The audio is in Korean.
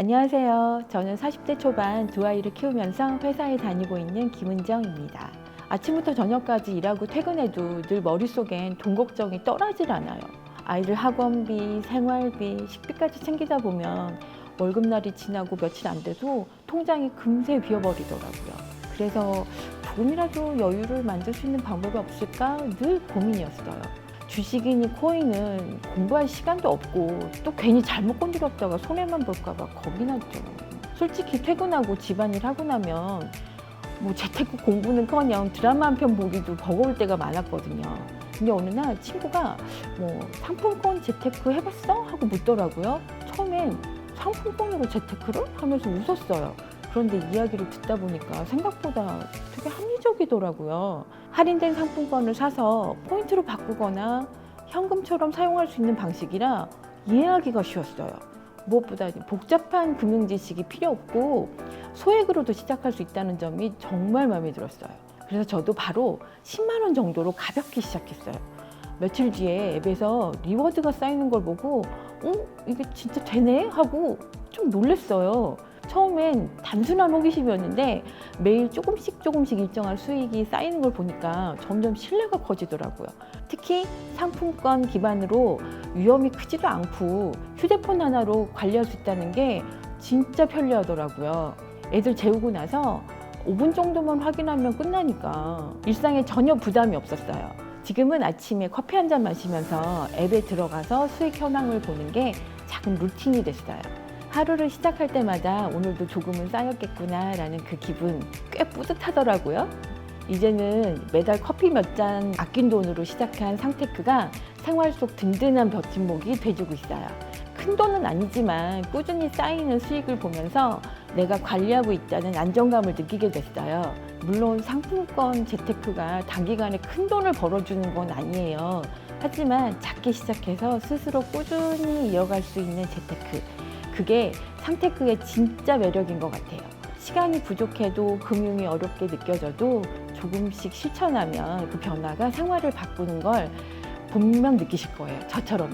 안녕하세요. 저는 40대 초반 두 아이를 키우면서 회사에 다니고 있는 김은정입니다. 아침부터 저녁까지 일하고 퇴근해도 늘 머릿속엔 돈 걱정이 떠나질 않아요. 아이들 학원비, 생활비, 식비까지 챙기다 보면 월급날이 지나고 며칠 안 돼도 통장이 금세 비어버리더라고요. 그래서 조금이라도 여유를 만들 수 있는 방법이 없을까 늘 고민이었어요. 주식이니 코인은 공부할 시간도 없고 또 괜히 잘못 건드렸다가 손해만 볼까봐 겁이 났죠. 솔직히 퇴근하고 집안일 하고 나면 뭐 재테크 공부는커녕 드라마 한 편 보기도 버거울 때가 많았거든요. 근데 어느 날 친구가 뭐 상품권 재테크 해봤어? 하고 묻더라고요. 처음엔 상품권으로 재테크를? 하면서 웃었어요. 그런데 이야기를 듣다 보니까 생각보다 되게 합리적이더라고요. 할인된 상품권을 사서 포인트로 바꾸거나 현금처럼 사용할 수 있는 방식이라 이해하기가 쉬웠어요. 무엇보다 복잡한 금융 지식이 필요 없고 소액으로도 시작할 수 있다는 점이 정말 마음에 들었어요. 그래서 저도 바로 10만 원 정도로 가볍게 시작했어요. 며칠 뒤에 앱에서 리워드가 쌓이는 걸 보고 어? 이게 진짜 되네? 하고 좀 놀랬어요. 처음엔 단순한 호기심이었는데 매일 조금씩 조금씩 일정한 수익이 쌓이는 걸 보니까 점점 신뢰가 커지더라고요. 특히 상품권 기반으로 위험이 크지도 않고 휴대폰 하나로 관리할 수 있다는 게 진짜 편리하더라고요. 애들 재우고 나서 5분 정도만 확인하면 끝나니까 일상에 전혀 부담이 없었어요. 지금은 아침에 커피 한 잔 마시면서 앱에 들어가서 수익 현황을 보는 게 작은 루틴이 됐어요. 하루를 시작할 때마다 오늘도 조금은 쌓였겠구나라는 그 기분 꽤 뿌듯하더라고요. 이제는 매달 커피 몇 잔 아낀 돈으로 시작한 상테크가 생활 속 든든한 버팀목이 돼주고 있어요. 큰 돈은 아니지만 꾸준히 쌓이는 수익을 보면서 내가 관리하고 있다는 안정감을 느끼게 됐어요. 물론 상품권 재테크가 단기간에 큰 돈을 벌어주는 건 아니에요. 하지만 작게 시작해서 스스로 꾸준히 이어갈 수 있는 재테크. 그게 상테크의 진짜 매력인 것 같아요. 시간이 부족해도 금융이 어렵게 느껴져도 조금씩 실천하면 그 변화가 생활을 바꾸는 걸 분명 느끼실 거예요. 저처럼